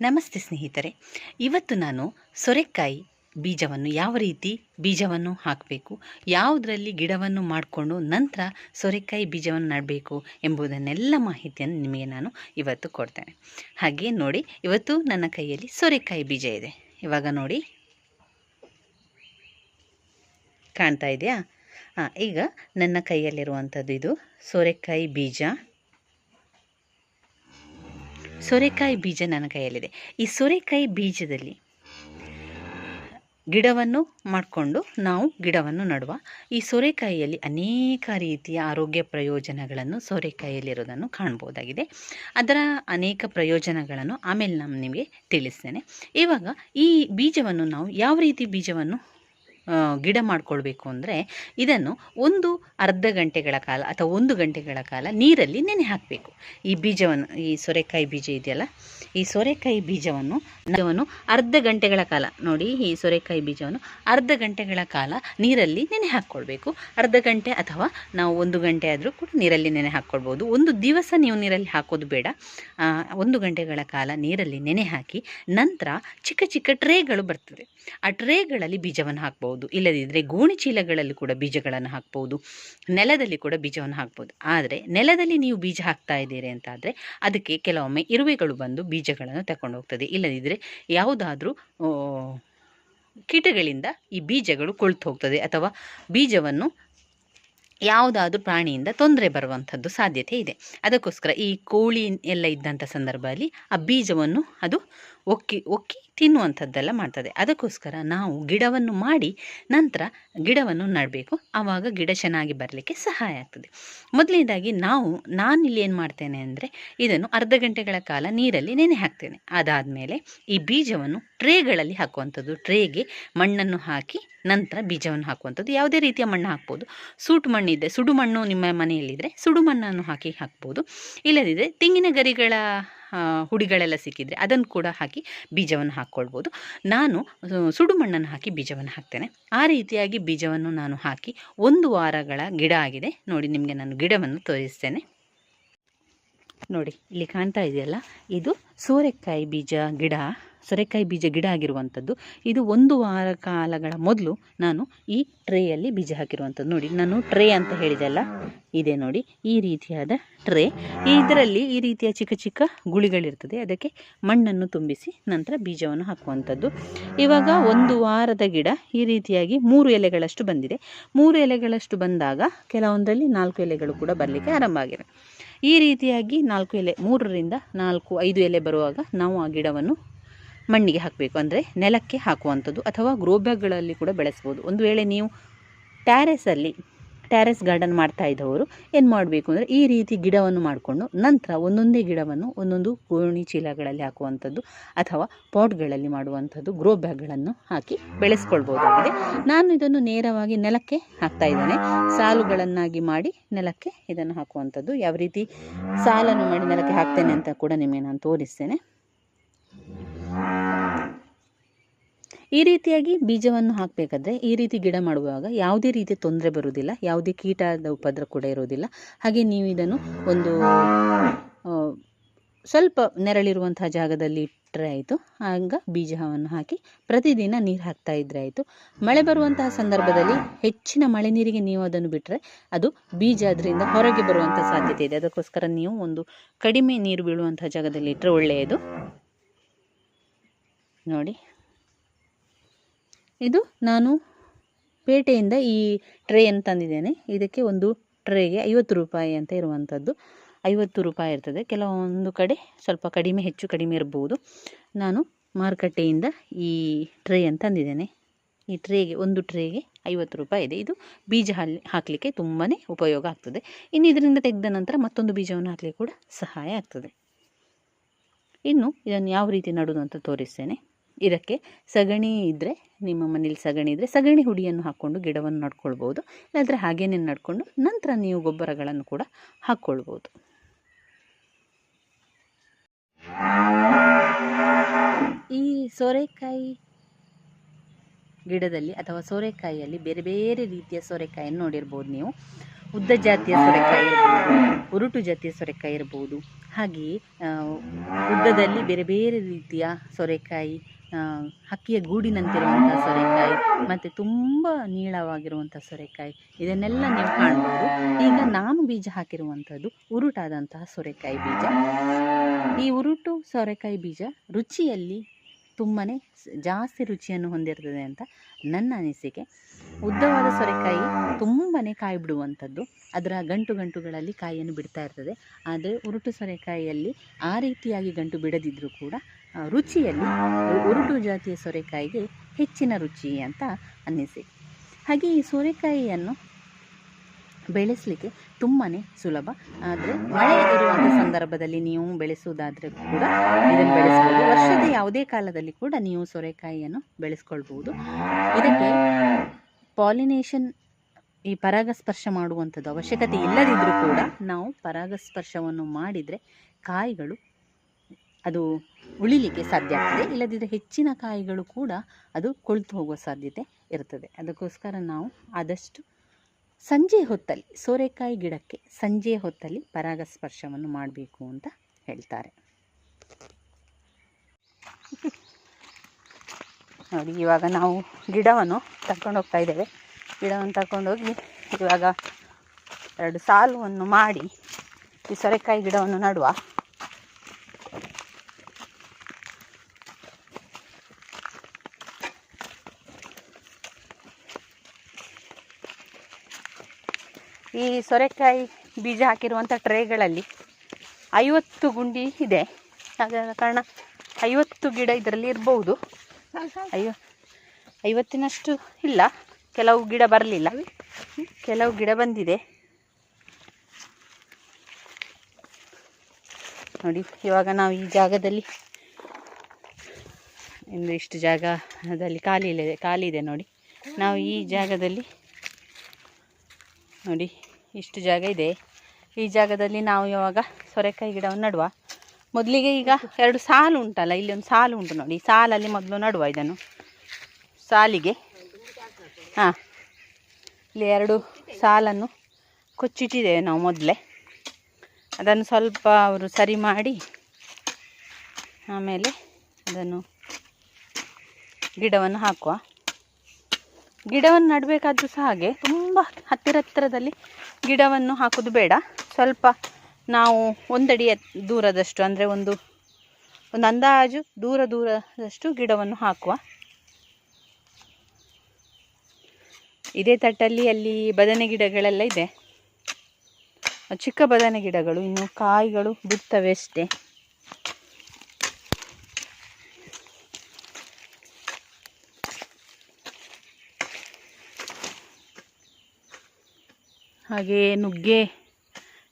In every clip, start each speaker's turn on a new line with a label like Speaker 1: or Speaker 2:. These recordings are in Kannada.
Speaker 1: ನಮಸ್ತೆ ಸ್ನೇಹಿತರೆ. ಇವತ್ತು ನಾನು ಸೊರೆಕಾಯಿ ಬೀಜವನ್ನು ಯಾವ ರೀತಿ ಬೀಜವನ್ನು ಹಾಕಬೇಕು, ಯಾವುದರಲ್ಲಿ ಗಿಡವನ್ನು ಮಾಡಿಕೊಂಡು ನಂತರ ಸೊರೆಕಾಯಿ ಬೀಜವನ್ನು ನೆಡಬೇಕು ಎಂಬುದನ್ನೆಲ್ಲ ಮಾಹಿತಿಯನ್ನು ನಿಮಗೆ ನಾನು ಇವತ್ತು ಕೊಡ್ತೇನೆ. ಹಾಗೆ ನೋಡಿ, ಇವತ್ತು ನನ್ನ ಕೈಯಲ್ಲಿ ಸೊರೆಕಾಯಿ ಬೀಜ ಇದೆ. ಇವಾಗ ನೋಡಿ. ಕಾಣ್ತಾ ಇದೆಯಾ? ಹಾಂ ಈಗ ನನ್ನ ಕೈಯಲ್ಲಿರುವಂಥದ್ದು ಇದು ಸೋರೆಕಾಯಿ ಬೀಜ. ಸೋರೆಕಾಯಿ ಬೀಜ ನನ್ನ ಕೈಯಲ್ಲಿದೆ. ಈ ಸೋರೆಕಾಯಿ ಬೀಜದಲ್ಲಿ ಗಿಡವನ್ನು ಮಾಡಿಕೊಂಡು ನಾವು ಗಿಡವನ್ನು ನಡುವ. ಈ ಸೋರೆಕಾಯಿಯಲ್ಲಿ ಅನೇಕ ರೀತಿಯ ಆರೋಗ್ಯ ಪ್ರಯೋಜನಗಳನ್ನು ಸೋರೆಕಾಯಿಯಲ್ಲಿರೋದನ್ನು ಕಾಣ್ಬೋದಾಗಿದೆ ಅದರ ಅನೇಕ ಪ್ರಯೋಜನಗಳನ್ನು ಆಮೇಲೆ ನಾನು ನಿಮಗೆ ತಿಳಿಸ್ತೇನೆ. ಇವಾಗ ಈ ಬೀಜವನ್ನು ನಾವು ಯಾವ ರೀತಿ ಬೀಜವನ್ನು ಗಿಡ ಮಾಡಿಕೊಳ್ಬೇಕು ಅಂದರೆ ಇದನ್ನು ಒಂದು ಅರ್ಧ ಗಂಟೆಗಳ ಕಾಲ ಅಥವಾ ಒಂದು ಗಂಟೆಗಳ ಕಾಲ ನೀರಲ್ಲಿ ನೆನೆ ಹಾಕಬೇಕು. ಈ ಬೀಜವನ್ನು, ಈ ಸೊರೆಕಾಯಿ ಬೀಜ ಇದೆಯಲ್ಲ, ಈ ಸೊರೆಕಾಯಿ ಬೀಜವನ್ನು ಬೀಜವನ್ನು ಅರ್ಧ ಗಂಟೆಗಳ ಕಾಲ, ನೋಡಿ ಈ ಸೋರೆಕಾಯಿ ಬೀಜವನ್ನು ಅರ್ಧ ಗಂಟೆಗಳ ಕಾಲ ನೀರಲ್ಲಿ ನೆನೆ ಹಾಕ್ಕೊಳ್ಬೇಕು. ಅರ್ಧ ಗಂಟೆ ಅಥವಾ ನಾವು ಒಂದು ಗಂಟೆ ಆದರೂ ಕೂಡ ನೀರಲ್ಲಿ ನೆನೆ ಹಾಕ್ಕೊಳ್ಬೋದು. ಒಂದು ದಿವಸ ನೀವು ನೀರಲ್ಲಿ ಹಾಕೋದು ಬೇಡ. ಒಂದು ಗಂಟೆಗಳ ಕಾಲ ನೀರಲ್ಲಿ ನೆನೆ ಹಾಕಿ ನಂತರ ಚಿಕ್ಕ ಚಿಕ್ಕ ಟ್ರೇಗಳು ಬರ್ತದೆ. ಆ ಟ್ರೇಗಳಲ್ಲಿ ಬೀಜವನ್ನು ಹಾಕ್ಬೋದು. ಇಲ್ಲದಿದ್ದರೆ ಗೋಣಿ ಚೀಲಗಳಲ್ಲಿ ಕೂಡ ಬೀಜಗಳನ್ನು ಹಾಕ್ಬೋದು, ನೆಲದಲ್ಲಿ ಕೂಡ ಬೀಜವನ್ನು ಹಾಕ್ಬೋದು. ಆದರೆ ನೆಲದಲ್ಲಿ ನೀವು ಬೀಜ ಹಾಕ್ತಾ ಇದ್ದೀರಿ ಅಂತಾದರೆ ಅದಕ್ಕೆ ಕೆಲವೊಮ್ಮೆ ಇರುವೆಗಳು ಬಂದು ಬೀಜಗಳನ್ನು ತಗೊಂಡು ಹೋಗ್ತದೆ. ಇಲ್ಲದಿದ್ದರೆ ಯಾವುದಾದ್ರೂ ಕೀಟಗಳಿಂದ ಈ ಬೀಜಗಳು ಕೊಳ್ತು ಹೋಗ್ತದೆ. ಅಥವಾ ಬೀಜವನ್ನು ಯಾವುದಾದ್ರೂ ಪ್ರಾಣಿಯಿಂದ ತೊಂದರೆ ಬರುವಂಥದ್ದು ಸಾಧ್ಯತೆ ಇದೆ. ಅದಕ್ಕೋಸ್ಕರ ಈ ಕೋಳಿ ಎಲ್ಲ ಇದ್ದಂಥ ಸಂದರ್ಭದಲ್ಲಿ ಆ ಬೀಜವನ್ನು ಅದು ಒಕ್ಕಿ ಒಕ್ಕಿ ತಿನ್ನುವಂಥದ್ದೆಲ್ಲ ಮಾಡ್ತದೆ. ಅದಕ್ಕೋಸ್ಕರ ನಾವು ಗಿಡವನ್ನು ಮಾಡಿ ನಂತರ ಗಿಡವನ್ನು ನೆಡಬೇಕು. ಆವಾಗ ಗಿಡ ಚೆನ್ನಾಗಿ ಬರಲಿಕ್ಕೆ ಸಹಾಯ ಆಗ್ತದೆ. ಮೊದಲನೇದಾಗಿ ನಾವು, ನಾನಿಲ್ಲಿ ಏನು ಮಾಡ್ತೇನೆ ಅಂದರೆ ಇದನ್ನು ಅರ್ಧ ಗಂಟೆಗಳ ಕಾಲ ನೀರಲ್ಲಿ ನೆನೆ ಹಾಕ್ತೇನೆ. ಅದಾದಮೇಲೆ ಈ ಬೀಜವನ್ನು ಟ್ರೇಗಳಲ್ಲಿ ಹಾಕುವಂಥದ್ದು. ಟ್ರೇಗೆ ಮಣ್ಣನ್ನು ಹಾಕಿ ನಂತರ ಬೀಜವನ್ನು ಹಾಕುವಂಥದ್ದು. ಯಾವುದೇ ರೀತಿಯ ಮಣ್ಣು ಹಾಕ್ಬೋದು. ಸೂಟು ಮಣ್ಣಿದ್ದರೆ ಸುಡು ಮಣ್ಣು ನಿಮ್ಮ ಮನೆಯಲ್ಲಿದ್ದರೆ ಸುಡು ಮಣ್ಣನ್ನು ಹಾಕಿ ಹಾಕ್ಬೋದು. ಇಲ್ಲದಿದ್ದರೆ ತೆಂಗಿನ ಗರಿಗಳ ಹುಡಿಗಳೆಲ್ಲ ಸಿಕ್ಕಿದರೆ ಅದನ್ನು ಕೂಡ ಹಾಕಿ ಬೀಜವನ್ನು ಹಾಕ್ಕೊಳ್ಬೋದು. ನಾನು ಸುಡು ಮಣ್ಣನ್ನು ಹಾಕಿ ಬೀಜವನ್ನು ಹಾಕ್ತೇನೆ. ಆ ರೀತಿಯಾಗಿ ಬೀಜವನ್ನು ನಾನು ಹಾಕಿ ಒಂದು ವಾರಗಳ ಗಿಡ ಆಗಿದೆ. ನೋಡಿ ನಿಮಗೆ ನಾನು ಗಿಡವನ್ನು ತೋರಿಸ್ತೇನೆ. ನೋಡಿ, ಇಲ್ಲಿ ಕಾಣ್ತಾ ಇದೆಯಲ್ಲ, ಇದು ಸೋರೆಕಾಯಿ ಬೀಜ ಗಿಡ. ಸೋರೆಕಾಯಿ ಬೀಜ ಗಿಡ ಆಗಿರುವಂಥದ್ದು. ಇದು ಒಂದು ವಾರ ಕಾಲಗಳ ಮೊದಲು ನಾನು ಈ ಟ್ರೇಯಲ್ಲಿ ಬೀಜ ಹಾಕಿರುವಂಥದ್ದು. ನೋಡಿ, ನಾನು ಟ್ರೇ ಅಂತ ಹೇಳಿದೆ ಅಲ್ಲ ಇದೆ ನೋಡಿ, ಈ ರೀತಿಯಾದ ಟ್ರೇ. ಇದರಲ್ಲಿ ಈ ರೀತಿಯ ಚಿಕ್ಕ ಚಿಕ್ಕ ಗುಳಿಗಳಿರ್ತದೆ. ಅದಕ್ಕೆ ಮಣ್ಣನ್ನು ತುಂಬಿಸಿ ನಂತರ ಬೀಜವನ್ನು ಹಾಕುವಂಥದ್ದು. ಇವಾಗ ಒಂದು ವಾರದ ಗಿಡ ಈ ರೀತಿಯಾಗಿ ಮೂರು ಎಲೆಗಳಷ್ಟು ಬಂದಿದೆ. ಮೂರು ಎಲೆಗಳಷ್ಟು ಬಂದಾಗ ಕೆಲವೊಂದರಲ್ಲಿ ನಾಲ್ಕು ಎಲೆಗಳು ಕೂಡ ಬರಲಿಕ್ಕೆ ಆರಂಭ ಆಗಿದೆ. ಈ ರೀತಿಯಾಗಿ ನಾಲ್ಕು ಎಲೆ, ಮೂರರಿಂದ ನಾಲ್ಕು, ಐದು ಎಲೆ ಬರುವಾಗ ನಾವು ಆ ಗಿಡವನ್ನು ಮಣ್ಣಿಗೆ ಹಾಕಬೇಕು. ಅಂದರೆ ನೆಲಕ್ಕೆ ಹಾಕುವಂಥದ್ದು ಅಥವಾ ಗ್ರೋ ಬ್ಯಾಗ್ಗಳಲ್ಲಿ ಕೂಡ ಬೆಳೆಸ್ಬೋದು. ಒಂದು ವೇಳೆ ನೀವು ಟ್ಯಾರೆಸಲ್ಲಿ ಟ್ಯಾರೆಸ್ ಗಾರ್ಡನ್ ಮಾಡ್ತಾ ಇದ್ದವರು ಏನು ಮಾಡಬೇಕು ಅಂದರೆ ಈ ರೀತಿ ಗಿಡವನ್ನು ಮಾಡಿಕೊಂಡು ನಂತರ ಒಂದೊಂದೇ ಗಿಡವನ್ನು ಒಂದೊಂದು ಗೋಣಿ ಚೀಲಗಳಲ್ಲಿ ಹಾಕುವಂಥದ್ದು ಅಥವಾ ಪಾಟ್ಗಳಲ್ಲಿ ಮಾಡುವಂಥದ್ದು ಗ್ರೋ ಬ್ಯಾಗ್ಗಳನ್ನು ಹಾಕಿ ಬೆಳೆಸ್ಕೊಳ್ಬೋದಾಗಿದೆ. ನಾನು ಇದನ್ನು ನೇರವಾಗಿ ನೆಲಕ್ಕೆ ಹಾಕ್ತಾ ಇದ್ದೇನೆ. ಸಾಲುಗಳನ್ನಾಗಿ ಮಾಡಿ ನೆಲಕ್ಕೆ ಇದನ್ನು ಹಾಕುವಂಥದ್ದು. ಯಾವ ರೀತಿ ಸಾಲನ್ನು ಮಾಡಿ ನೆಲಕ್ಕೆ ಹಾಕ್ತೇನೆ ಅಂತ ಕೂಡ ನಿಮಗೆ ನಾನು ತೋರಿಸ್ತೇನೆ. ಈ ರೀತಿಯಾಗಿ ಬೀಜವನ್ನು ಹಾಕಬೇಕಾದ್ರೆ ಈ ರೀತಿ ಗಿಡ ಮಾಡುವಾಗ ಯಾವುದೇ ರೀತಿ ತೊಂದರೆ ಬರುವುದಿಲ್ಲ, ಯಾವುದೇ ಕೀಟದ ಉಪದ್ರ ಕೂಡ ಇರುವುದಿಲ್ಲ. ಹಾಗೆ ನೀವು ಇದನ್ನು ಒಂದು ಸ್ವಲ್ಪ ನೆರಳಿರುವಂತಹ ಜಾಗದಲ್ಲಿ ಇಟ್ಟರೆ ಆಯಿತು. ಆಗ ಬೀಜವನ್ನು ಹಾಕಿ ಪ್ರತಿದಿನ ನೀರು ಹಾಕ್ತಾ ಇದ್ರೆ ಆಯಿತು. ಮಳೆ ಬರುವಂತಹ ಸಂದರ್ಭದಲ್ಲಿ ಹೆಚ್ಚಿನ ಮಳೆ ನೀರಿಗೆ ನೀವು ಅದನ್ನು ಬಿಟ್ಟರೆ ಅದು ಬೀಜ ಅದರಿಂದ ಹೊರಗೆ ಬರುವಂಥ ಸಾಧ್ಯತೆ ಇದೆ. ಅದಕ್ಕೋಸ್ಕರ ನೀವು ಒಂದು ಕಡಿಮೆ ನೀರು ಬೀಳುವಂತಹ ಜಾಗದಲ್ಲಿ ಇಟ್ಟರೆ ಒಳ್ಳೆಯದು. ನೋಡಿ. ಇದು ನಾನು ಪೇಟೆಯಿಂದ ಈ ಟ್ರೇಯನ್ನು ತಂದಿದ್ದೇನೆ. ಇದಕ್ಕೆ ಒಂದು ಟ್ರೇಗೆ ಐವತ್ತು ರೂಪಾಯಿ ಅಂತ ಇರುವಂಥದ್ದು. ಐವತ್ತು ರೂಪಾಯಿ ಇರ್ತದೆ. ಕೆಲವೊಂದು ಕಡೆ ಸ್ವಲ್ಪ ಕಡಿಮೆ, ಹೆಚ್ಚು ಕಡಿಮೆ ಇರ್ಬೋದು. ನಾನು ಮಾರುಕಟ್ಟೆಯಿಂದ ಈ ಟ್ರೇಯನ್ನು ತಂದಿದ್ದೇನೆ. ಈ ಟ್ರೇಗೆ, ಒಂದು ಟ್ರೇಗೆ ಐವತ್ತು ರೂಪಾಯಿ ಇದೆ. ಇದು ಬೀಜ ಹಾಲಿ, ಹಾಕಲಿಕ್ಕೆ ತುಂಬಾ ಉಪಯೋಗ ಆಗ್ತದೆ. ಇನ್ನು ಇದರಿಂದ ತೆಗೆದ ನಂತರ ಮತ್ತೊಂದು ಬೀಜವನ್ನು ಹಾಕಲಿಕ್ಕೆ ಕೂಡ ಸಹಾಯ ಆಗ್ತದೆ. ಇನ್ನು ಇದನ್ನು ಯಾವ ರೀತಿ ನಡುವುದು ಅಂತ ತೋರಿಸ್ತೇನೆ. ಇದಕ್ಕೆ ಸಗಣಿ ಇದ್ದರೆ ನಿಮ್ಮ ಮನೇಲಿ ಸಗಣಿ ಇದ್ದರೆ ಸಗಣಿ ಹುಡಿಯನ್ನು ಹಾಕ್ಕೊಂಡು ಗಿಡವನ್ನು ನಡ್ಕೊಳ್ಬೋದು. ಇಲ್ಲಾಂದರೆ ಹಾಗೇನೆ ನಡ್ಕೊಂಡು ನಂತರ ನೀವು ಗೊಬ್ಬರಗಳನ್ನು ಕೂಡ ಹಾಕ್ಕೊಳ್ಬೋದು. ಈ ಸೋರೆಕಾಯಿ ಗಿಡದಲ್ಲಿ ಅಥವಾ ಸೋರೆಕಾಯಿಯಲ್ಲಿ ಬೇರೆ ಬೇರೆ ರೀತಿಯ ಸೋರೆಕಾಯಿಯನ್ನು ನೋಡಿರ್ಬೋದು ನೀವು. ಉದ್ದ ಜಾತಿಯ ಸೊರೆಕಾಯಿ ಇರ್ಬೋದು, ಉರುಟು ಜಾತಿಯ ಸೊರೆಕಾಯಿ ಇರ್ಬೋದು. ಹಾಗೆಯೇ ಉದ್ದದಲ್ಲಿ ಬೇರೆ ಬೇರೆ ರೀತಿಯ ಸೊರೆಕಾಯಿ ಹಕ್ಕಿಯ ಗೂಡಿನಂತಿರುವಂಥ ಸೋರೆಕಾಯಿ ಮತ್ತು ತುಂಬ ನೀಳವಾಗಿರುವಂಥ ಸೋರೆಕಾಯಿ. ಇದನ್ನೆಲ್ಲ ನೀವು ಕಾಣ್ಬೋದು. ಈಗ ನಾನು ಬೀಜ ಹಾಕಿರುವಂಥದ್ದು ಉರುಟಾದಂತಹ ಸೋರೆಕಾಯಿ ಬೀಜ. ಈ ಉರುಟು ಸೋರೆಕಾಯಿ ಬೀಜ ರುಚಿಯಲ್ಲಿ ತುಂಬಾ ಜಾಸ್ತಿ ರುಚಿಯನ್ನು ಹೊಂದಿರ್ತದೆ ಅಂತ ನನ್ನ ಅನಿಸಿಕೆ. ಉದ್ದವಾದ ಸೊರೆಕಾಯಿ ತುಂಬಾ ಕಾಯಿ ಬಿಡುವಂಥದ್ದು. ಅದರ ಗಂಟು ಗಂಟುಗಳಲ್ಲಿ ಕಾಯಿಯನ್ನು ಬಿಡ್ತಾ ಇರ್ತದೆ. ಆದರೆ ಉರುಟು ಸೊರೆಕಾಯಿಯಲ್ಲಿ ಆ ರೀತಿಯಾಗಿ ಗಂಟು ಬಿಡದಿದ್ದರೂ ಕೂಡ ರುಚಿಯಲ್ಲಿ ಉರುಟು ಜಾತಿಯ ಸೋರೆಕಾಯಿಗೆ ಹೆಚ್ಚಿನ ರುಚಿ ಅಂತ ಅನ್ನಿಸಿ. ಹಾಗೆ ಈ ಸೋರೆಕಾಯಿಯನ್ನು ಬೆಳೆಸಲಿಕ್ಕೆ ತುಂಬಾ ಸುಲಭ. ಆದರೆ ಮಳೆ ಇರುವಂಥ ಸಂದರ್ಭದಲ್ಲಿ ನೀವು ಬೆಳೆಸುವುದಾದರೆ ಕೂಡ ಇದನ್ನು ಬೆಳೆಸ್ಬೋದು. ವರ್ಷದ ಯಾವುದೇ ಕಾಲದಲ್ಲಿ ಕೂಡ ನೀವು ಸೋರೆಕಾಯಿಯನ್ನು ಬೆಳೆಸ್ಕೊಳ್ಬೋದು. ಇದಕ್ಕೆ ಪಾಲಿನೇಷನ್, ಈ ಪರಾಗಸ್ಪರ್ಶ ಮಾಡುವಂಥದ್ದು ಅವಶ್ಯಕತೆ ಇಲ್ಲದಿದ್ದರೂ ಕೂಡ ನಾವು ಪರಾಗಸ್ಪರ್ಶವನ್ನು ಮಾಡಿದರೆ ಕಾಯಿಗಳು ಅದು ಉಳಿಲಿಕ್ಕೆ ಸಾಧ್ಯ ಆಗ್ತದೆ. ಇಲ್ಲದಿದ್ದರೆ ಹೆಚ್ಚಿನ ಕಾಯಿಗಳು ಕೂಡ ಅದು ಕೊಳ್ತು ಹೋಗುವ ಸಾಧ್ಯತೆ ಇರ್ತದೆ ಅದಕ್ಕೋಸ್ಕರ ನಾವು ಆದಷ್ಟು ಸಂಜೆ ಹೊತ್ತಲ್ಲಿ, ಸೋರೆಕಾಯಿ ಗಿಡಕ್ಕೆ ಸಂಜೆ ಹೊತ್ತಲ್ಲಿ ಪರಾಗಸ್ಪರ್ಶವನ್ನು ಮಾಡಬೇಕು ಅಂತ ಹೇಳ್ತಾರೆ. ನೋಡಿ, ಇವಾಗ ನಾವು ಗಿಡವನ್ನು ತಗೊಂಡೋಗ್ತಾ ಇದ್ದೇವೆ. ಗಿಡವನ್ನು ತಗೊಂಡೋಗಿ ಇವಾಗ ಎರಡು ಸಾಲುವನ್ನು ಮಾಡಿ ಈ ಸೋರೆಕಾಯಿ ಗಿಡವನ್ನು ನಡುವ ಸೊರೆಕಾಯಿ ಬೀಜ ಹಾಕಿರುವಂಥ ಟ್ರೇಗಳಲ್ಲಿ ಐವತ್ತು ಗುಂಡಿ ಇದೆ. ಆದ ಕಾರಣ ಐವತ್ತು ಗಿಡ ಇದರಲ್ಲಿ ಇರ್ಬೋದು. ಐವ ಐವತ್ತಿನಷ್ಟು ಇಲ್ಲ. ಕೆಲವು ಗಿಡ ಬರಲಿಲ್ಲ. ಕೆಲವು ಗಿಡ ಬಂದಿದೆ. ನೋಡಿ, ಇವಾಗ ನಾವು ಈ ಜಾಗದಲ್ಲಿ ಇನ್ನು ಇಷ್ಟು ಜಾಗದಲ್ಲಿ ಖಾಲಿ ಇದೆ ಖಾಲಿ ಇದೆ ನೋಡಿ. ನಾವು ಈ ಜಾಗದಲ್ಲಿ ನೋಡಿ ಇಷ್ಟು ಜಾಗ ಇದೆ. ಈ ಜಾಗದಲ್ಲಿ ನಾವು ಇವಾಗ ಸೊರೆಕಾಯಿ ಗಿಡವನ್ನು ನಡುವ? ಮೊದಲಿಗೆ ಈಗ ಎರಡು ಸಾಲು ಉಂಟಲ್ಲ, ಇಲ್ಲಿ ಒಂದು ಸಾಲು ಉಂಟು ನೋಡಿ. ಸಾಲಲ್ಲಿ ಮೊದಲು ನಡುವ ಇದನ್ನು. ಸಾಲಿಗೆ. ಹಾಂ. ಇಲ್ಲಿ ಎರಡು ಸಾಲನ್ನು ಕೊಚ್ಚಿಟ್ಟಿದ್ದೇವೆ ನಾವು ಮೊದಲೇ. ಅದನ್ನು ಸ್ವಲ್ಪ ಅವರು ಸರಿ ಮಾಡಿ, ಆಮೇಲೆ ಅದನ್ನು ಗಿಡವನ್ನು ಹಾಕುವ. ಗಿಡವನ್ನು ನಡಬೇಕಾದ್ರೂ ಸಹ ಹಾಗೆ ತುಂಬ ಹತ್ತಿರ ಹತ್ತಿರದಲ್ಲಿ ಗಿಡವನ್ನು ಹಾಕೋದು ಬೇಡ. ಸ್ವಲ್ಪ ನಾವು ಒಂದಡಿ ದೂರದಷ್ಟು, ಅಂದರೆ ಒಂದು ಒಂದು ಅಂದಾಜು ದೂರ ದೂರದಷ್ಟು ಗಿಡವನ್ನು ಹಾಕುವ. ಇದೇ ತಟ್ಟಲ್ಲಿ ಅಲ್ಲಿ ಬದನೆ ಗಿಡಗಳೆಲ್ಲ ಇದೆ. ಚಿಕ್ಕ ಬದನೆ ಗಿಡಗಳು, ಇನ್ನು ಕಾಯಿಗಳು ಬಿಡ್ತವೆ ಅಷ್ಟೇ. ಹಾಗೆ ನುಗ್ಗೆ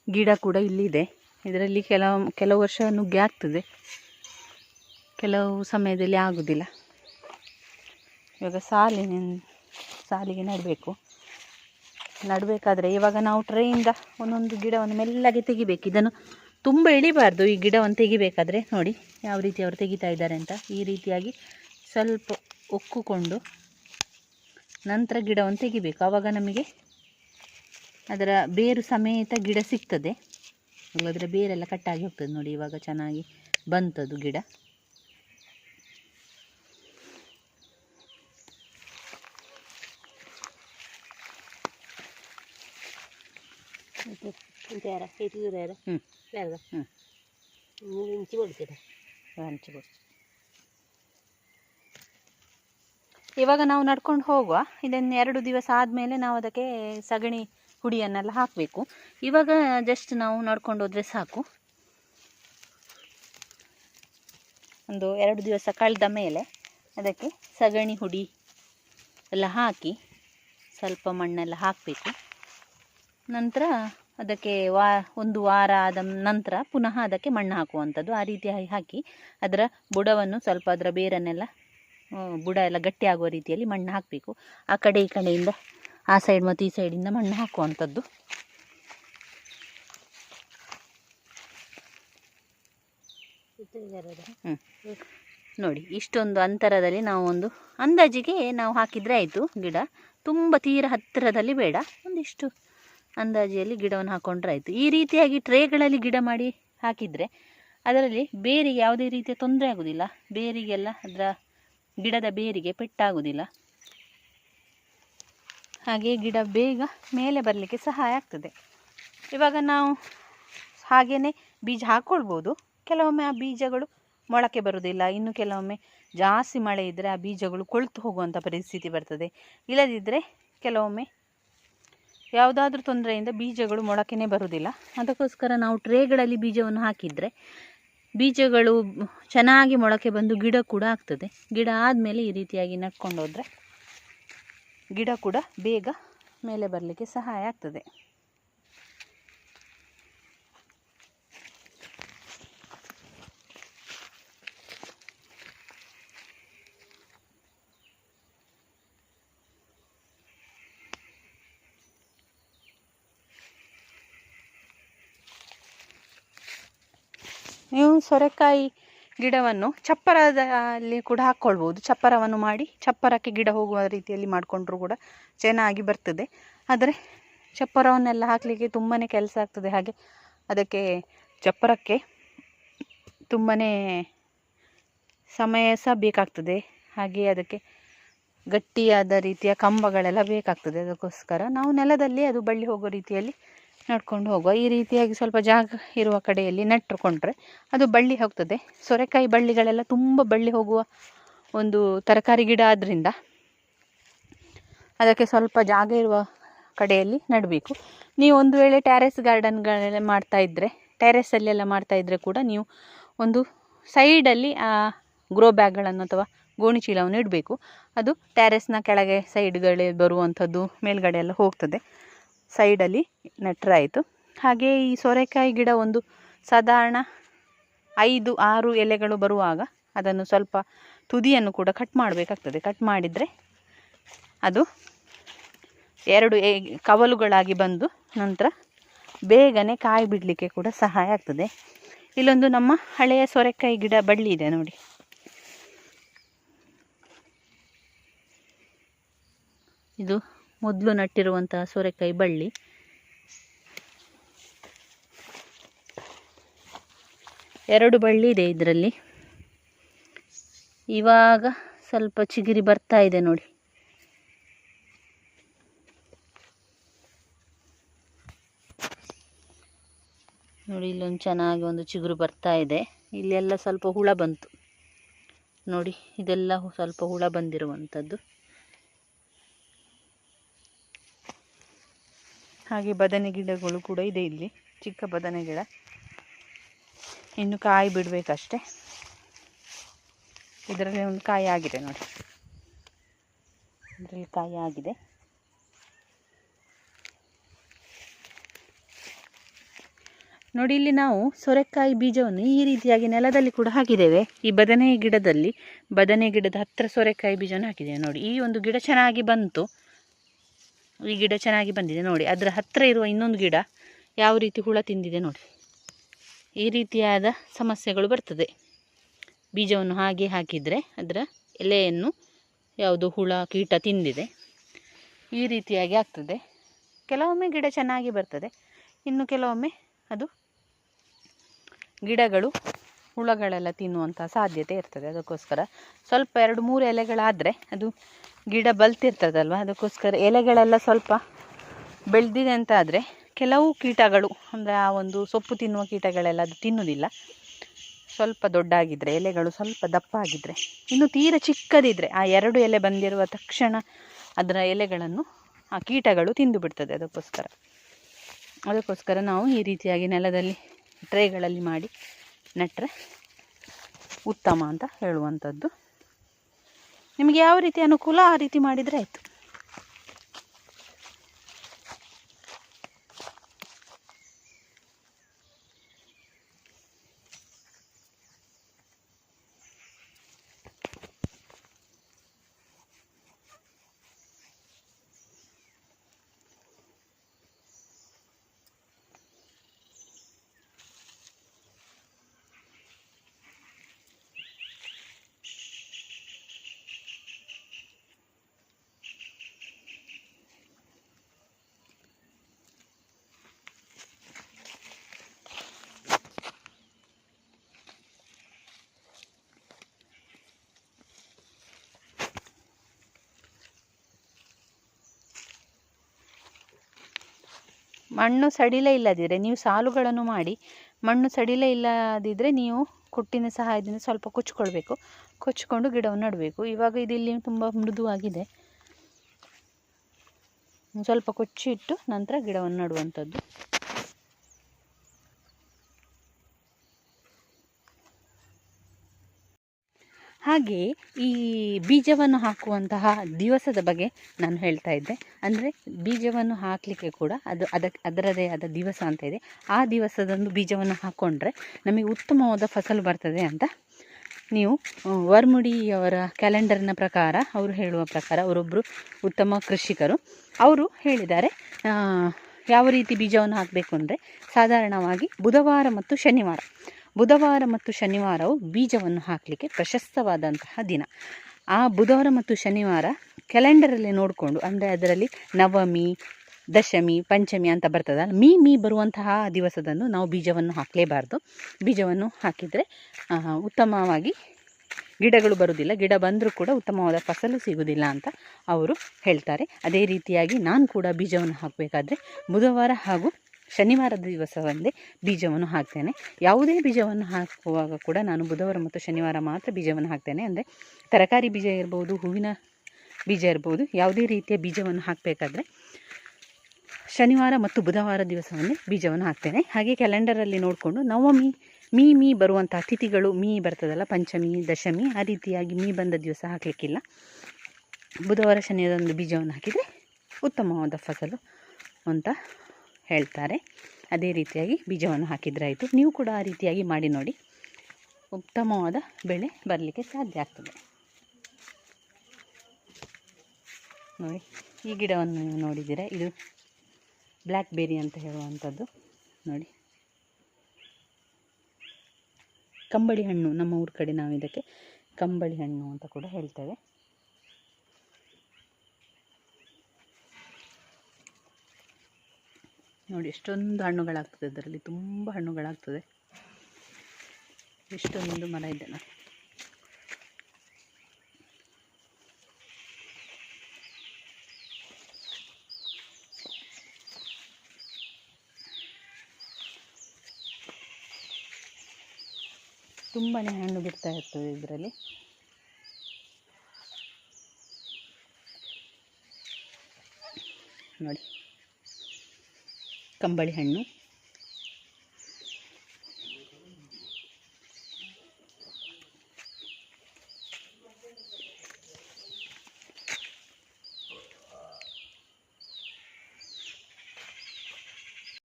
Speaker 1: ಗಿಡ ಕೂಡ ಇಲ್ಲಿದೆ. ಇದರಲ್ಲಿ ಕೆಲವು ಕೆಲವು ವರ್ಷ ನುಗ್ಗೆ ಆಗ್ತದೆ. ಕೆಲವು ಸಮಯದಲ್ಲಿ ಆಗುವುದಿಲ್ಲ ಇವಾಗ ಸಾಲಿನ, ಸಾಲಿಗೆ ನೆಡಬೇಕು. ನಡಬೇಕಾದ್ರೆ ಇವಾಗ ನಾವು ಟ್ರೈಯಿಂದ ಒಂದೊಂದು ಗಿಡವನ್ನು ಮೆಲ್ಲಗೆ ತೆಗಿಬೇಕು. ಇದನ್ನು ತುಂಬ ಇಳಿಬಾರ್ದು ಈ ಗಿಡವನ್ನು ತೆಗಿಬೇಕಾದ್ರೆ. ನೋಡಿ, ಯಾವ ರೀತಿ ಅವರು ತೆಗಿತಾ ಇದ್ದಾರೆ ಅಂತ. ಈ ರೀತಿಯಾಗಿ ಸ್ವಲ್ಪ ಒಕ್ಕುಕೊಂಡು ನಂತರ ಗಿಡವನ್ನು ತೆಗಿಬೇಕು. ಆವಾಗ ನಮಗೆ ಅದರ ಬೇರು ಸಮೇತ ಗಿಡ ಸಿಗ್ತದೆ. ಅದರ ಬೇರೆಲ್ಲ ಕಟ್ಟಾಗಿ ಹೋಗ್ತದೆ ನೋಡಿ ಇವಾಗ ಚೆನ್ನಾಗಿ ಬಂತದು ಗಿಡ. ಇವಾಗ ನಾವು ನಡ್ಕೊಂಡು ಹೋಗುವ. ಇದನ್ನು ಎರಡು ದಿವಸ ಆದಮೇಲೆ ನಾವು ಅದಕ್ಕೆ ಸಗಣಿ ಹುಡಿಯನ್ನೆಲ್ಲ ಹಾಕಬೇಕು. ಇವಾಗ ಜಸ್ಟ್ ನಾವು ನಡ್ಕೊಂಡು ಹೋದರೆ ಸಾಕು. ಒಂದು ಎರಡು ದಿವಸ ಕಳೆದ ಮೇಲೆ ಅದಕ್ಕೆ ಸಗಣಿ ಹುಡಿ ಎಲ್ಲ ಹಾಕಿ ಸ್ವಲ್ಪ ಮಣ್ಣೆಲ್ಲ ಹಾಕಬೇಕು. ನಂತರ ಅದಕ್ಕೆ ವಾ, ಒಂದು ವಾರ ಆದ ನಂತರ ಪುನಃ ಅದಕ್ಕೆ ಮಣ್ಣು ಹಾಕುವಂಥದ್ದು. ಆ ರೀತಿಯಾಗಿ ಹಾಕಿ ಅದರ ಬುಡವನ್ನು ಸ್ವಲ್ಪ ಅದರ ಬೇರನ್ನೆಲ್ಲ ಬುಡ ಎಲ್ಲ ಗಟ್ಟಿ ಆಗುವ ರೀತಿಯಲ್ಲಿ ಮಣ್ಣು ಹಾಕಬೇಕು. ಆ ಕಡೆ ಈ ಕಡೆಯಿಂದ ಆ ಸೈಡ್ ಮತ್ತು ಈ ಸೈಡಿಂದ ಮಣ್ಣು ಹಾಕುವಂಥದ್ದು. ಹ್ಞೂ ನೋಡಿ, ಇಷ್ಟೊಂದು ಅಂತರದಲ್ಲಿ ನಾವು ಒಂದು ಅಂದಾಜಿಗೆ ನಾವು ಹಾಕಿದರೆ ಆಯಿತು ಗಿಡ. ತುಂಬ ತೀರ ಹತ್ತಿರದಲ್ಲಿ ಬೇಡ. ಒಂದಿಷ್ಟು ಅಂದಾಜಿಯಲ್ಲಿ ಗಿಡವನ್ನು ಹಾಕ್ಕೊಂಡ್ರೆ ಆಯಿತು. ಈ ರೀತಿಯಾಗಿ ಟ್ರೇಗಳಲ್ಲಿ ಗಿಡ ಮಾಡಿ ಹಾಕಿದರೆ ಅದರಲ್ಲಿ ಬೇರಿಗೆ ಯಾವುದೇ ರೀತಿಯ ತೊಂದರೆ ಆಗುವುದಿಲ್ಲ ಬೇರಿಗೆಲ್ಲ ಅದರ ಗಿಡದ ಬೇರಿಗೆ ಪೆಟ್ಟಾಗೋದಿಲ್ಲ. ಹಾಗೆ ಗಿಡ ಬೇಗ ಮೇಲೆ ಬರಲಿಕ್ಕೆ ಸಹಾಯ ಆಗ್ತದೆ. ಇವಾಗ ನಾವು ಹಾಗೆಯೇ ಬೀಜ ಹಾಕ್ಕೊಳ್ಬೋದು ಕೆಲವೊಮ್ಮೆ ಆ ಬೀಜಗಳು ಮೊಳಕೆ ಬರುವುದಿಲ್ಲ. ಇನ್ನು ಕೆಲವೊಮ್ಮೆ ಜಾಸ್ತಿ ಮಳೆ ಇದ್ದರೆ ಆ ಬೀಜಗಳು ಕೊಳ್ತು ಹೋಗುವಂಥ ಪರಿಸ್ಥಿತಿ ಬರ್ತದೆ. ಇಲ್ಲದಿದ್ದರೆ ಕೆಲವೊಮ್ಮೆ ಯಾವುದಾದ್ರೂ ತೊಂದರೆಯಿಂದ ಬೀಜಗಳು ಮೊಳಕೆನೇ ಬರುವುದಿಲ್ಲ. ಅದಕ್ಕೋಸ್ಕರ ನಾವು ಟ್ರೇಗಳಲ್ಲಿ ಬೀಜವನ್ನು ಹಾಕಿದರೆ ಬೀಜಗಳು ಚೆನ್ನಾಗಿ ಮೊಳಕೆ ಬಂದು ಗಿಡ ಕೂಡ ಆಗ್ತದೆ. ಗಿಡ ಆದಮೇಲೆ ಈ ರೀತಿಯಾಗಿ ನಡ್ಕೊಂಡು ಹೋದರೆ ಗಿಡ ಕೂಡ ಬೇಗ ಮೇಲೆ ಬರಲಿಕ್ಕೆ ಸಹಾಯ ಆಗ್ತದೆ. ನೀವು ಸೊರೆಕಾಯಿ ಗಿಡವನ್ನು ಚಪ್ಪರದಲ್ಲಿ ಕೂಡ ಹಾಕ್ಕೊಳ್ಬೋದು. ಚಪ್ಪರವನ್ನು ಮಾಡಿ ಚಪ್ಪರಕ್ಕೆ ಗಿಡ ಹೋಗುವ ರೀತಿಯಲ್ಲಿ ಮಾಡಿಕೊಂಡ್ರೂ ಕೂಡ ಚೆನ್ನಾಗಿ ಬರ್ತದೆ. ಆದರೆ ಚಪ್ಪರವನ್ನೆಲ್ಲ ಹಾಕಲಿಕ್ಕೆ ತುಂಬಾ ಕೆಲಸ ಆಗ್ತದೆ. ಹಾಗೆ ಅದಕ್ಕೆ ಚಪ್ಪರಕ್ಕೆ ತುಂಬಾ ಸಮಯ ಸಹ ಬೇಕಾಗ್ತದೆ. ಹಾಗೆ ಅದಕ್ಕೆ ಗಟ್ಟಿಯಾದ ರೀತಿಯ ಕಂಬಗಳೆಲ್ಲ ಬೇಕಾಗ್ತದೆ. ಅದಕ್ಕೋಸ್ಕರ ನಾವು ನೆಲದಲ್ಲಿ ಅದು ಬಳ್ಳಿ ಹೋಗೋ ರೀತಿಯಲ್ಲಿ ನಡ್ಕೊಂಡು ಹೋಗುವ. ಈ ರೀತಿಯಾಗಿ ಸ್ವಲ್ಪ ಜಾಗ ಇರುವ ಕಡೆಯಲ್ಲಿ ನೆಟ್ಟುಕೊಂಡ್ರೆ ಅದು ಬಳ್ಳಿ ಹೋಗ್ತದೆ. ಸೊರೆಕಾಯಿ ಬಳ್ಳಿಗಳೆಲ್ಲ ತುಂಬ ಬಳ್ಳಿ ಹೋಗುವ ಒಂದು ತರಕಾರಿ ಗಿಡ ಆದ್ದರಿಂದ ಅದಕ್ಕೆ ಸ್ವಲ್ಪ ಜಾಗ ಇರುವ ಕಡೆಯಲ್ಲಿ ನೆಡಬೇಕು. ನೀವು ಒಂದು ವೇಳೆ ಟ್ಯಾರೆಸ್ ಗಾರ್ಡನ್ಗಳೆಲ್ಲ ಮಾಡ್ತಾ ಇದ್ದರೆ ಟೆರೆಸಲ್ಲೆಲ್ಲ ಮಾಡ್ತಾ ಇದ್ದರೆ ಕೂಡ ನೀವು ಒಂದು ಸೈಡಲ್ಲಿ ಆ ಗ್ರೋ ಬ್ಯಾಗ್ಗಳನ್ನು ಅಥವಾ ಗೋಣಿ ಚೀಲವನ್ನು ಇಡಬೇಕು. ಅದು ಟ್ಯಾರೆಸ್ನ ಕೆಳಗೆ ಸೈಡ್ಗಳೇ ಬರುವಂಥದ್ದು ಮೇಲ್ಗಡೆ ಎಲ್ಲ ಹೋಗ್ತದೆ. ಸೈಡಲ್ಲಿ ನೆಟ್ಟರೆ ಆಯಿತು. ಹಾಗೆ ಈ ಸೋರೆಕಾಯಿ ಗಿಡ ಒಂದು ಸಾಧಾರಣ ಐದು, ಆರು ಎಲೆಗಳು ಬರುವಾಗ ಅದನ್ನು ಸ್ವಲ್ಪ ತುದಿಯನ್ನು ಕೂಡ ಕಟ್ ಮಾಡಬೇಕಾಗ್ತದೆ. ಕಟ್ ಮಾಡಿದರೆ ಅದು ಎರಡು ಕವಲುಗಳಾಗಿ ಬಂದು ನಂತರ ಬೇಗನೆ ಕಾಯಿ ಬಿಡಲಿಕ್ಕೆ ಕೂಡ ಸಹಾಯ ಆಗ್ತದೆ. ಇಲ್ಲೊಂದು ನಮ್ಮ ಹಳೆಯ ಸೊರೆಕಾಯಿ ಗಿಡ ಬಳ್ಳಿ ಇದೆ ನೋಡಿ. ಇದು ಮೊದಲು ನಟ್ಟಿರುವಂತಹ ಸೋರೆಕಾಯಿ ಬಳ್ಳಿ. ಎರಡು ಬಳ್ಳಿ ಇದೆ ಇದರಲ್ಲಿ. ಇವಾಗ ಸ್ವಲ್ಪ ಚಿಗಿರಿ ಬರ್ತಾ ಇದೆ ನೋಡಿ. ನೋಡಿ, ಇಲ್ಲೊಂದು ಚೆನ್ನಾಗಿ ಒಂದು ಚಿಗುರು ಬರ್ತಾ ಇದೆ. ಇಲ್ಲೆಲ್ಲ ಸ್ವಲ್ಪ ಹುಳ ಬಂತು. ನೋಡಿ, ಇದೆಲ್ಲ ಸ್ವಲ್ಪ ಹುಳ ಬಂದಿರುವಂಥದ್ದು. ಹಾಗೆ ಬದನೆ ಗಿಡಗಳು ಕೂಡ ಇದೆ ಇಲ್ಲಿ, ಚಿಕ್ಕ ಬದನೆ ಗಿಡ. ಇನ್ನು ಕಾಯಿ ಬಿಡಬೇಕಷ್ಟೆ. ಇದರಲ್ಲಿ ಒಂದು ಕಾಯಿ ಆಗಿದೆ ನೋಡಿ. ಇದರಲ್ಲಿ ಕಾಯಿ ಆಗಿದೆ. ನೋಡಿ, ಇಲ್ಲಿ ನಾವು ಸೊರೆಕಾಯಿ ಬೀಜವನ್ನು ಈ ರೀತಿಯಾಗಿ ನೆಲದಲ್ಲಿ ಕೂಡ ಹಾಕಿದ್ದೇವೆ. ಈ ಬದನೆ ಗಿಡದಲ್ಲಿ ಬದನೆ ಗಿಡದ ಹತ್ತಿರ ಸೊರೆಕಾಯಿ ಬೀಜವನ್ನು ಹಾಕಿದ್ದೇವೆ ನೋಡಿ. ಈ ಒಂದು ಗಿಡ ಚೆನ್ನಾಗಿ ಬಂತು. ಈ ಗಿಡ ಚೆನ್ನಾಗಿ ಬಂದಿದೆ ನೋಡಿ. ಅದರ ಹತ್ತಿರ ಇರುವ ಇನ್ನೊಂದು ಗಿಡ ಯಾವ ರೀತಿ ಹುಳ ತಿಂದಿದೆ ನೋಡಿ. ಈ ರೀತಿಯಾದ ಸಮಸ್ಯೆಗಳು ಬರ್ತದೆ. ಬೀಜವನ್ನು ಹಾಗೆ ಹಾಕಿದರೆ ಅದರ ಎಲೆಯನ್ನು ಯಾವುದು ಹುಳ, ಕೀಟ ತಿಂದಿದೆ. ಈ ರೀತಿಯಾಗಿ ಆಗ್ತದೆ. ಕೆಲವೊಮ್ಮೆ ಗಿಡ ಚೆನ್ನಾಗಿ ಬರ್ತದೆ. ಇನ್ನು ಕೆಲವೊಮ್ಮೆ ಅದು ಗಿಡಗಳು, ಹುಳಗಳೆಲ್ಲ ತಿನ್ನುವಂಥ ಸಾಧ್ಯತೆ ಇರ್ತದೆ. ಅದಕ್ಕೋಸ್ಕರ ಸ್ವಲ್ಪ ಎರಡು ಮೂರು ಎಲೆಗಳಾದರೆ ಅದು ಗಿಡ ಬಲ್ತಿರ್ತದಲ್ವ? ಅದಕ್ಕೋಸ್ಕರ ಎಲೆಗಳೆಲ್ಲ ಸ್ವಲ್ಪ ಬೆಳೆದಿದೆ ಅಂತ ಆದರೆ ಕೆಲವು ಕೀಟಗಳು, ಅಂದರೆ ಆ ಒಂದು ಸೊಪ್ಪು ತಿನ್ನುವ ಕೀಟಗಳೆಲ್ಲ ಅದು ತಿನ್ನುವುದಿಲ್ಲ ಸ್ವಲ್ಪ ದೊಡ್ಡಾಗಿದ್ದರೆ ಎಲೆಗಳು ಸ್ವಲ್ಪ ದಪ್ಪ ಆಗಿದ್ದರೆ ಇನ್ನು ತೀರ ಚಿಕ್ಕದಿದ್ದರೆ ಆ ಎರಡು ಎಲೆ ಬಂದಿರುವ ತಕ್ಷಣ ಅದರ ಎಲೆಗಳನ್ನು ಆ ಕೀಟಗಳು ತಿಂದು ಬಿಡ್ತದೆ ಅದಕ್ಕೋಸ್ಕರ. ಅದಕ್ಕೋಸ್ಕರ ನಾವು ಈ ರೀತಿಯಾಗಿ ನೆಲದಲ್ಲಿ, ಟ್ರೇಗಳಲ್ಲಿ ಮಾಡಿ ನೆಟ್ಟರೆ ಉತ್ತಮ ಅಂತ ಹೇಳುವಂಥದ್ದು. ನಿಮಗೆ ಯಾವ ರೀತಿ ಅನುಕೂಲ ಆ ರೀತಿ ಮಾಡಿದರೆ ಆಯಿತು. ಮಣ್ಣು ಸಡಿಲ ಇಲ್ಲದಿದ್ದರೆ ನೀವು ಸಾಲುಗಳನ್ನು ಮಾಡಿ ಮಣ್ಣು ಸಡಿಲ ಇಲ್ಲದಿದ್ದರೆ ನೀವು ಕುಟ್ಟಿನ ಸಹಾಯದಿಂದ ಸ್ವಲ್ಪ ಕೊಚ್ಕೊಳ್ಬೇಕು. ಕೊಚ್ಕೊಂಡು ಗಿಡವನ್ನು ನೆಡಬೇಕು. ಇವಾಗ ಇದಿಲ್ಲಿ ತುಂಬ ಮೃದುವಾಗಿದೆ. ಸ್ವಲ್ಪ ಸ್ವಲ್ಪ ಕೊಚ್ಚಿಟ್ಟು ನಂತರ ಗಿಡವನ್ನು ನೆಡುವಂಥದ್ದು. ಹಾಗೆಯೇ ಈ ಬೀಜವನ್ನು ಹಾಕುವಂತಹ ದಿವಸದ ಬಗ್ಗೆ ನಾನು ಹೇಳ್ತಾ ಇದ್ದೆ. ಅಂದರೆ ಬೀಜವನ್ನು ಹಾಕಲಿಕ್ಕೆ ಕೂಡ ಅದು ಅದಕ್ಕೆ ಅದರದೇ ಆದ ದಿವಸ ಅಂತ ಇದೆ. ಆ ದಿವಸದಂದು ಬೀಜವನ್ನು ಹಾಕ್ಕೊಂಡ್ರೆ ನಮಗೆ ಉತ್ತಮವಾದ ಫಸಲು ಬರ್ತದೆ ಅಂತ ನೀವು ವರ್ಮುಡಿಯವರ ಕ್ಯಾಲೆಂಡರ್ನ ಪ್ರಕಾರ, ಅವರು ಹೇಳುವ ಪ್ರಕಾರ ಅವರೊಬ್ಬರು ಉತ್ತಮ ಕೃಷಿಕರು. ಅವರು ಹೇಳಿದ್ದಾರೆ ಯಾವ ರೀತಿ ಬೀಜವನ್ನು ಹಾಕಬೇಕು ಅಂದರೆ ಸಾಧಾರಣವಾಗಿ ಬುಧವಾರ ಮತ್ತು ಶನಿವಾರ. ಬುಧವಾರ ಮತ್ತು ಶನಿವಾರವು ಬೀಜವನ್ನು ಹಾಕಲಿಕ್ಕೆ ಪ್ರಶಸ್ತವಾದಂತಹ ದಿನ. ಆ ಬುಧವಾರ ಮತ್ತು ಶನಿವಾರ ಕ್ಯಾಲೆಂಡರಲ್ಲಿ ನೋಡಿಕೊಂಡು, ಅಂದರೆ ಅದರಲ್ಲಿ ನವಮಿ, ದಶಮಿ, ಪಂಚಮಿ ಅಂತ ಬರ್ತದಲ್ಲ, ಮೀ ಮೀ ಬರುವಂತಹ ದಿವಸದಂದು ನಾವು ಬೀಜವನ್ನು ಹಾಕಲೇಬಾರ್ದು. ಬೀಜವನ್ನು ಹಾಕಿದರೆ ಉತ್ತಮವಾಗಿ ಗಿಡಗಳು ಬರುವುದಿಲ್ಲ. ಗಿಡ ಬಂದರೂ ಕೂಡ ಉತ್ತಮವಾದ ಫಸಲು ಸಿಗುವುದಿಲ್ಲ ಅಂತ ಅವರು ಹೇಳ್ತಾರೆ. ಅದೇ ರೀತಿಯಾಗಿ ನಾನು ಕೂಡ ಬೀಜವನ್ನು ಹಾಕಬೇಕಾದ್ರೆ ಬುಧವಾರ ಹಾಗೂ ಶನಿವಾರದ ದಿವಸವೊಂದೇ ಬೀಜವನ್ನು ಹಾಕ್ತೇನೆ. ಯಾವುದೇ ಬೀಜವನ್ನು ಹಾಕುವಾಗ ಕೂಡ ನಾನು ಬುಧವಾರ ಮತ್ತು ಶನಿವಾರ ಮಾತ್ರ ಬೀಜವನ್ನು ಹಾಕ್ತೇನೆ. ಅಂದರೆ ತರಕಾರಿ ಬೀಜ ಇರ್ಬೋದು, ಹೂವಿನ ಬೀಜ ಇರ್ಬೋದು, ಯಾವುದೇ ರೀತಿಯ ಬೀಜವನ್ನು ಹಾಕಬೇಕಾದ್ರೆ ಶನಿವಾರ ಮತ್ತು ಬುಧವಾರ ದಿವಸವನ್ನೇ ಬೀಜವನ್ನು ಹಾಕ್ತೇನೆ. ಹಾಗೆ ಕ್ಯಾಲೆಂಡರಲ್ಲಿ ನೋಡಿಕೊಂಡು ನವಮಿ, ಮೀ ಮೀ ಬರುವಂಥ ಅತಿಥಿಗಳು ಮೀ ಬರ್ತದಲ್ಲ, ಪಂಚಮಿ, ದಶಮಿ, ಆ ರೀತಿಯಾಗಿ ಮೀ ಬಂದ ದಿವಸ ಹಾಕಲಿಕ್ಕಿಲ್ಲ. ಬುಧವಾರ, ಶನಿವಾರ ಒಂದು ಬೀಜವನ್ನು ಹಾಕಿದರೆ ಉತ್ತಮವಾದ ಫಸಲು ಅಂತ ಹೇಳ್ತಾರೆ. ಅದೇ ರೀತಿಯಾಗಿ ಬೀಜವನ್ನು ಹಾಕಿದ್ರಾಯಿತು. ನೀವು ಕೂಡ ಆ ರೀತಿಯಾಗಿ ಮಾಡಿ ನೋಡಿ. ಉತ್ತಮವಾದ ಬೆಳೆ ಬರಲಿಕ್ಕೆ ಸಾಧ್ಯ ಆಗ್ತದೆ. ನೋಡಿ, ಈ ಗಿಡವನ್ನು ನೀವು ನೋಡಿದ್ದೀರಾ? ಇದು ಬ್ಲ್ಯಾಕ್ ಬೆರಿ ಅಂತ ಹೇಳುವಂಥದ್ದು. ನೋಡಿ. ಕಂಬಳಿ ಹಣ್ಣು. ನಮ್ಮ ಊರ ಕಡೆ ನಾವು ಇದಕ್ಕೆ ಕಂಬಳಿ ಹಣ್ಣು ಅಂತ ಕೂಡ ಹೇಳ್ತೇವೆ. ನೋಡಿ, ಎಷ್ಟೊಂದು ಹಣ್ಣುಗಳಾಗ್ತದೆ ಅದರಲ್ಲಿ. ತುಂಬ ಹಣ್ಣುಗಳಾಗ್ತದೆ. ಎಷ್ಟೊಂದು ಮರ ಇದೆ ನಾನು ತುಂಬಾ ಹಣ್ಣು ಬಿಡ್ತಾ ಇರ್ತದೆ ಇದರಲ್ಲಿ. ನೋಡಿ. ಕಂಬಳಿ ಹಣ್ಣು.